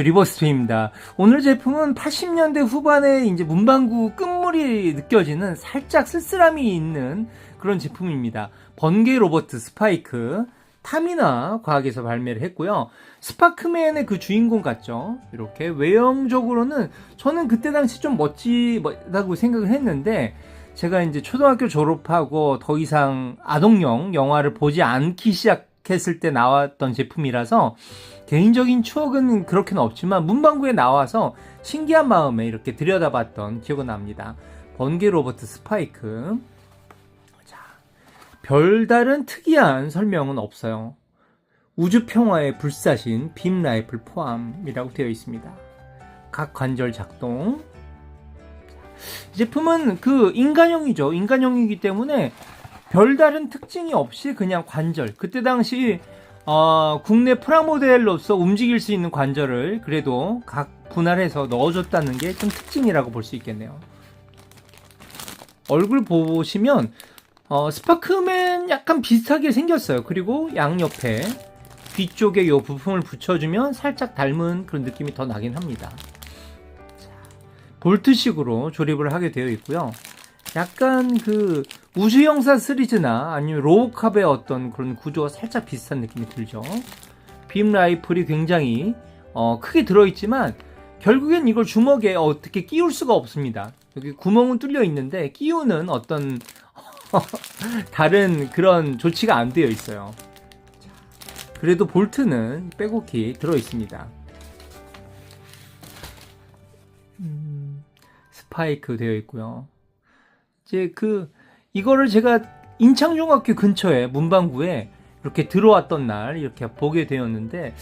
리버스트입니다. 오늘 제품은 80년대 후반에 이제 문방구 끝물이 느껴지는 살짝 쓸쓸함이 있는 그런 제품입니다. 번개 로버트 스파이크 타미나 과학에서 발매를 했고요. 스파크맨의 그 주인공 같죠? 이렇게 외형적으로는 저는 그때 당시 좀 멋지다고 생각을 했는데 제가 이제 초등학교 졸업하고 더 이상 아동용 영화를 보지 않기 시작 했을 때 나왔던 제품이라서 개인적인 추억은 그렇게는 없지만 문방구에 나와서 신기한 마음에 이렇게 들여다봤던 기억은 납니다. 번개 로버트 스파이크. 자, 별다른 특이한 설명은 없어요. 우주 평화의 불사신 빔 라이플 포함이라고 되어 있습니다. 각 관절 작동. 이 제품은 그 인간형이죠. 인간형이기 때문에 별다른 특징이 없이 그냥 관절. 그때 당시 어, 국내 프라모델로서 움직일 수 있는 관절을 그래도 각 분할해서 넣어줬다는 게 좀 특징이라고 볼 수 있겠네요. 얼굴 보시면 어, 스파크맨 약간 비슷하게 생겼어요. 그리고 양옆에 뒤쪽에 이 부품을 붙여주면 살짝 닮은 그런 느낌이 더 나긴 합니다. 자, 볼트식으로 조립을 하게 되어 있고요. 약간 그 우주영사 시리즈나 아니면 로우캅의 어떤 그런 구조가 살짝 비슷한 느낌이 들죠. 빔 라이플이 굉장히 어, 크게 들어있지만 결국엔 이걸 주먹에 어떻게 끼울 수가 없습니다. 여기 구멍은 뚫려 있는데 끼우는 어떤 다른 그런 조치가 안 되어 있어요. 자, 그래도 볼트는 빼곡히 들어 있습니다. 음, 스파이크 되어 있고요. 이제 그 이거를 제가 인창중학교 근처에 문방구에 이렇게 들어왔던 날 이렇게 보게 되었는데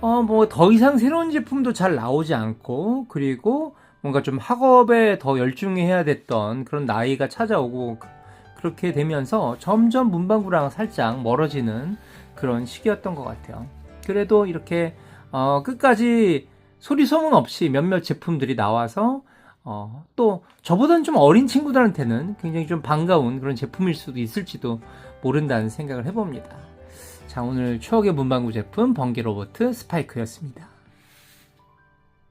어 뭐 더 이상 새로운 제품도 잘 나오지 않고 그리고 뭔가 좀 학업에 더 열중해야 됐던 그런 나이가 찾아오고 그- 그렇게 되면서 점점 문방구랑 살짝 멀어지는 그런 시기였던 것 같아요. 그래도 이렇게 어 끝까지 소리 소문 없이 몇몇 제품들이 나와서 어, 또 저보다는 좀 어린 친구들한테는 굉장히 좀 반가운 그런 제품일 수도 있을지도 모른다는 생각을 해봅니다. 자, 오늘 추억의 문방구 제품 번개 로버트 스파이크였습니다.